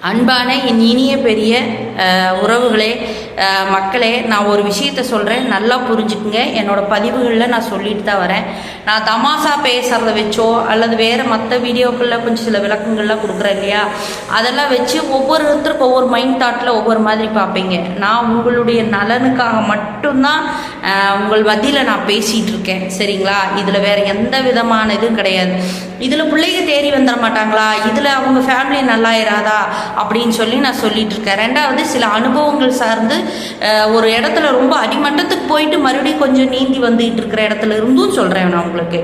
அன்பான என் இனிய பெரிய உறவுகளே மக்களே நான் ஒரு விஷயத்த சொல்கிறேன் நல்லா புரிஞ்சுக்குங்க. என்னோடய பதிவுகளில் நான் சொல்லிட்டு தான் வரேன். நான் தமாசா பேசுகிறத வச்சோ அல்லது வேறு மற்ற வீடியோக்களில் கொஞ்சம் சில விளக்கங்கள்லாம் கொடுக்குறேன் இல்லையா? அதெல்லாம் வச்சு ஒவ்வொருத்தருக்கும் ஒவ்வொரு மைண்ட் தாட்டில் ஒவ்வொரு மாதிரி பார்ப்பீங்க. நான் உங்களுடைய நலனுக்காக மட்டும்தான் உங்கள் மத்தியில் நான் பேசிகிட்டு இருக்கேன். சரிங்களா? இதில் வேறு எந்த விதமான இதுவும் கிடையாது. இதில் பிள்ளைங்க தேடி வந்துட மாட்டாங்களா? இதில் அவங்க ஃபேமிலி நல்லா இராதா? அப்படின்னு சொல்லி நான் சொல்லிட்டு இருக்கேன். ரெண்டாவது சில அனுபவங்கள் சார்ந்து ஒரு இடத்துல ரொம்ப அடிமட்டத்துக்கு போயிட்டு மறுபடியும் கொஞ்சம் நீந்தி வந்துகிட்டு இருக்கிற இடத்துல இருந்தும் சொல்கிறேன் நான் உங்களுக்கு.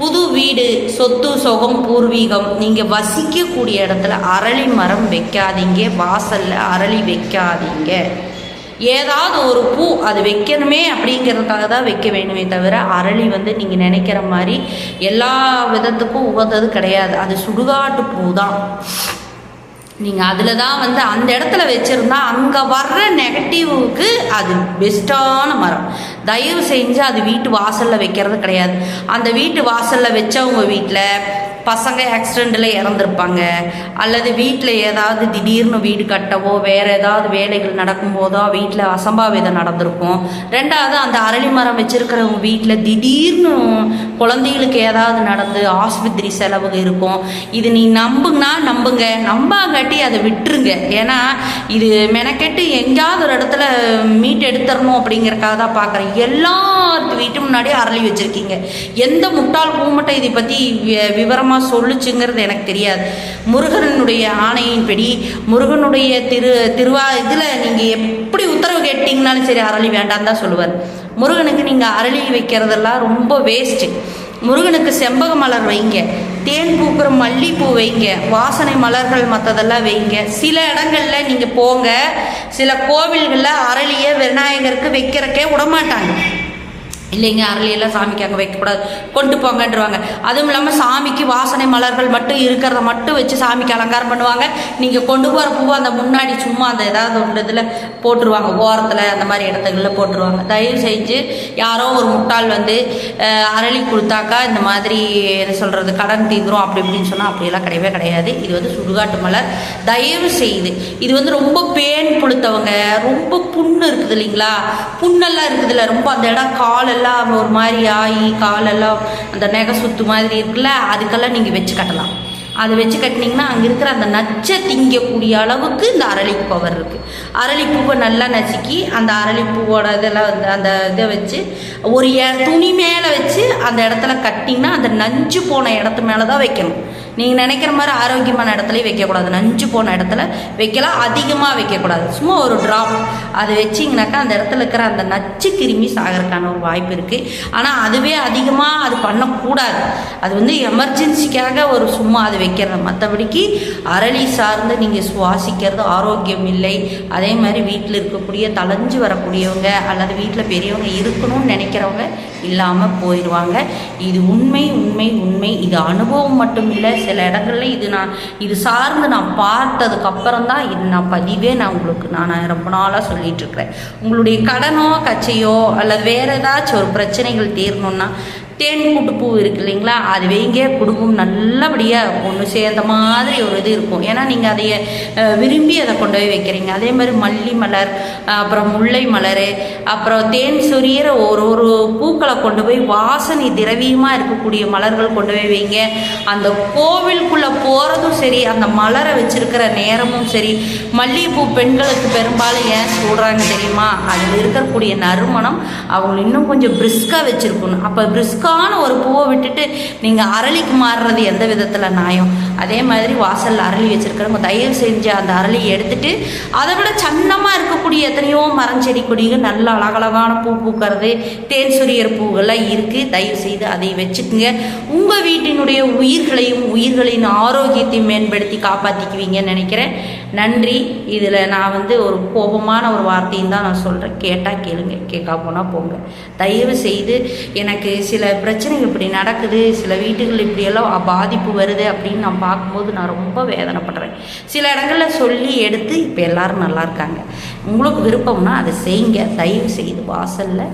புது வீடு சொத்து சுகம் பூர்வீகம் நீங்கள் வசிக்கக்கூடிய இடத்துல அரளி மரம் வைக்காதீங்க வாசலில் அரளி வைக்காதீங்க. ஏதாவது ஒரு பூ அது வைக்கணுமே அப்படிங்கிறதுக்காக தான் வைக்க வேணுமே தவிர அரளி வந்து நீங்கள் நினைக்கிற மாதிரி எல்லா விதத்துக்கும் உகந்தது கிடையாது. அது சுடுகாட்டு பூ தான். நீங்கள் அதில் தான் வந்து அந்த இடத்துல வச்சுருந்தா அங்கே வர்ற நெகட்டிவுக்கு அது பெஸ்ட்டான மரம். தயவு செஞ்சு அது வீட்டு வாசலில் வைக்கிறது கிடையாது. அந்த வீட்டு வாசலில் வச்சவங்க வீட்டில் பசங்க ஆக்சிடெண்ட்டில் இறந்துருப்பாங்க. அல்லது வீட்டில் ஏதாவது திடீர்னு வீடு கட்டவோ வேறு ஏதாவது வேலைகள் நடக்கும்போதோ வீட்டில் அசம்பாவிதம் நடந்திருக்கும். ரெண்டாவது அந்த அரளி மரம் வச்சுருக்கிறவங்க வீட்டில் திடீர்னு குழந்தைகளுக்கு ஏதாவது நடந்து ஆஸ்பத்திரி செலவு இருக்கும். இது நீ நம்புங்கன்னா நம்புங்க. நம்பாங்காட்டி அதை விட்டுருங்க. ஏன்னா இது மெனக்கெட்டு எங்கேயாவது ஒரு இடத்துல மீட் எடுத்துடணும் அப்படிங்கிறக்காக தான் பார்க்குறேன் வீட்டு முன்னாடி அரளி வச்சுருக்கீங்க. எந்த முட்டாள் பூமட்டை இதை பற்றி விவரமாக சொல்லுச்சுங்கிறது எனக்கு தெரியாது. முருகனுடைய ஆணையின்படி முருகனுடைய திரு திருவா இதில் நீங்கள் எப்படி உத்தரவு கேட்டிங்கனாலும் சரி அரளி வேண்டாம் தான் சொல்லுவார். முருகனுக்கு நீங்கள் அரளி வைக்கிறதெல்லாம் ரொம்ப வேஸ்ட்டு முருகனுக்கு செம்பக மலர் வைங்க. தேன் பூக்கிற மல்லிப்பூ வைங்க. வாசனை மலர்கள் மற்றதெல்லாம் வைங்க. சில இடங்களில் நீங்கள் போங்க. சில கோவில்களில் அரளியை விநாயகருக்கு வைக்கிறக்கே விடமாட்டாங்க. இல்லைங்க அரளியெல்லாம் சாமிக்கு அங்கே வைக்கக்கூடாது. கொண்டு போங்கன்றவாங்க. அதுவும் இல்லாமல் சாமிக்கு வாசனை மலர்கள் மட்டும் இருக்கிறத மட்டும் வச்சு சாமிக்கு அலங்காரம் பண்ணுவாங்க. நீங்கள் கொண்டு போகிற பூவை அந்த முன்னாடி சும்மா அந்த ஏதாவது ஒன்று இதில் போட்டுருவாங்க. ஓரத்தில் அந்த மாதிரி இடத்துகளில் போட்டுருவாங்க. தயவு செஞ்சு யாரோ ஒரு முட்டாள் வந்து அரளி கொடுத்தாக்கா இந்த மாதிரி என்ன சொல்கிறது கடன் தீந்துரும் அப்படி இப்படின்னு சொன்னால் அப்படியெல்லாம் கிடையவே கிடையாது. இது வந்து சுடுகாட்டு மலர். தயவு செய்து. இது வந்து ரொம்ப பேன் புழுத்தவங்க. ரொம்ப புண்ணு இருக்குது இல்லைங்களா? புண்ணெல்லாம் இருக்குதுல்ல. ரொம்ப அந்த இடம் காலெல்லாம் ஒரு மாதிரி ஆகி காலெல்லாம் அந்த நெகை சுத்து மாதிரி இருக்குல்ல அதுக்கெல்லாம் நீங்கள் வச்சு கட்டலாம். அதை வச்சு கட்டினீங்கன்னா அங்கே இருக்கிற அந்த நச்சை திங்கக்கூடிய அளவுக்கு இந்த அரளிக்கு பவர் இருக்குது அரளிப்பூவை நல்லா நசுக்கி அந்த அரளிப்பூவோட இதெல்லாம் வந்து அந்த இதை வச்சு ஒரு எ- துணி மேலே வச்சு அந்த இடத்துல கட்டிங்கன்னா அந்த நஞ்சு போன இடத்து மேலே தான் வைக்கணும். நீங்கள் நினைக்கிற மாதிரி ஆரோக்கியமான இடத்துலையும் வைக்கக்கூடாது. நஞ்சு போன இடத்துல வைக்கலாம். அதிகமாக வைக்கக்கூடாது. சும்மா ஒரு ட்ராப் அது வச்சிங்கனாக்கா அந்த இடத்துல இருக்கிற அந்த நச்சு கிருமி சாகிறதுக்கான ஒரு வாய்ப்பு இருக்குது ஆனால் அதுவே அதிகமாக அது பண்ணக்கூடாது. அது வந்து எமர்ஜென்சிக்காக ஒரு சும்மா அது வைக்கிறது. மற்றபடிக்கு அரளி சார்ந்து நீங்கள் சுவாசிக்கிறது ஆரோக்கியம் இல்லை. அதே மாதிரி வீட்டில் இருக்கக்கூடிய தலைஞ்சு வரக்கூடியவங்க அல்லது வீட்டில் பெரியவங்க இருக்கணும்னு நினைக்கிறவங்க இல்லாமல் போயிடுவாங்க இது உண்மை உண்மை உண்மை. இது அனுபவம் மட்டும் இல்லை. சில இடங்கள்ல இது நான் இது சார்ந்து நான் பார்த்ததுக்கப்புறம் தான் இது நான் பதிவே நான் உங்களுக்கு நான் ரொம்ப நாளாக சொல்லிட்டு இருக்கிறேன். உங்களுடைய கடனோ கச்சையோ அல்லது வேறு ஏதாச்சும் ஒரு பிரச்சனைகள் தீரணும்னா தேன் கூட்டு பூ இருக்கு இல்லைங்களா? அது வைங்க குடும்பம் நல்லபடியாக ஒன்று சேர்ந்த மாதிரி ஒரு இது இருக்கும். ஏன்னா நீங்கள் அதைய விரும்பி அதை கொண்டு போய் வைக்கிறீங்க. அதே மாதிரி மல்லி மலர் அப்புறம் முல்லை மலர் அப்புறம் தேன் சொரியிற ஒரு ஒரு பூக்களை கொண்டு போய் வாசனை திரவியமாக இருக்கக்கூடிய மலர்கள் கொண்டு போய் வைங்க. அந்த கோவிலுக்குள்ளே போகிறதும் சரி அந்த மலரை வச்சிருக்கிற நேரமும் சரி மல்லிகைப்பூ பெண்களுக்கு பெரும்பாலும் ஏன் சொல்கிறாங்க தெரியுமா? அதில் இருக்கக்கூடிய நறுமணம் அவங்க இன்னும் கொஞ்சம் பிரிஸ்காக வச்சுருக்கணும். அப்போ அழகான ஒரு பூவை விட்டுட்டு நீங்கள் அரளிக்கு மாறுறது எந்த விதத்தில் நியாயம் அதே மாதிரி வாசலில் அரளி வச்சுருக்கிறவங்க தயவு செஞ்சு அந்த அரளி எடுத்துட்டு அதை விட சன்னமாக இருக்கக்கூடிய எத்தனையோ மரம் செடி கொடிகள் நல்ல அழகழகான பூ பூக்கிறது தேன் சொரியர் பூவெல்லாம் இருக்குது தயவு செய்து அதை வச்சுக்குங்க. உங்கள் வீட்டினுடைய உயிர்களையும் உயிர்களின் ஆரோக்கியத்தையும் மேம்படுத்தி காப்பாற்றிக்குவீங்கன்னு நினைக்கிறேன். நன்றி. இதில் நான் வந்து ஒரு கோபமான ஒரு வார்த்தையும் தான் நான் சொல்கிறேன் கேட்டால் கேளுங்க. கேட்கா போனால் போங்க. தயவு செய்து எனக்கு சில பிரச்சனைகள் இப்படி நடக்குது. சில வீட்டுகள் இப்படியெல்லாம் பாதிப்பு வருது அப்படின்னு நான் பார்க்கும்போது நான் ரொம்ப வேதனைப்படுறேன். சில இடங்களில் சொல்லி எடுத்து இப்போ எல்லாரும் நல்லா இருக்காங்க. உங்களுக்கு விருப்பம்னா அதை செய்யுங்க. தயவு செய்து வாசலில்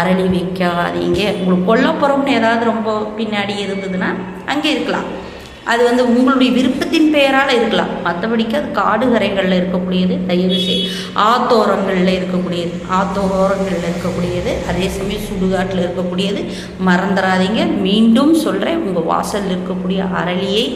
அரளி வைக்காதீங்க. உங்களுக்கு கொல்லப்புறம்னு ஏதாவது ரொம்ப பின்னாடி இருந்ததுன்னா அங்கே இருக்கலாம். அது வந்து உங்களுடைய விருப்பத்தின் பெயரால் இருக்கலாம். மற்றபடிக்கு அது காடு கரைகளில் இருக்கக்கூடியது தயவு செய் ஆத்தோரங்களில் இருக்கக்கூடியது ஆத்தோரங்களில் இருக்கக்கூடியது அதே சமயம் சுடுகாட்டில் இருக்கக்கூடியது. மறந்துடாதீங்க மீண்டும் சொல்கிறேன் உங்கள் வாசலில் இருக்கக்கூடிய அரளியை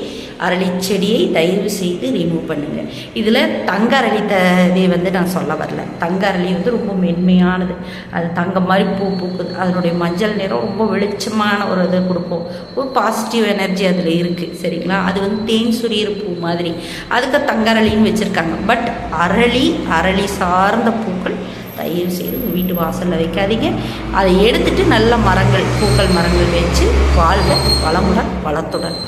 அரளி செடியை தயவு செய்து ரிமூவ் பண்ணுங்கள் இதில் தங்க அரளி த இதை வந்து நான் சொல்ல வரல. தங்க அரளி வந்து ரொம்ப மென்மையானது. அது தங்கம் மாதிரி பூ பூக்குது. அதனுடைய மஞ்சள் நிறம் ரொம்ப வெளிச்சமான ஒரு இதை கொடுக்கும். ஒரு பாசிட்டிவ் எனர்ஜி அதில் இருக்குது சரிங்களா? அது வந்து தேன் சுரியர் பூ மாதிரி. அதுக்கு தங்க அரளின்னு வச்சுருக்காங்க. பட் அரளி அரளி சார்ந்த பூக்கள் தயவு செய்து உங்கள் வீட்டு வாசலில் வைக்காதீங்க. அதை எடுத்துட்டு நல்ல மரங்கள் பூக்கள் மரங்கள் வச்சு வாழ்க வளமுடன் வளத்துடன்.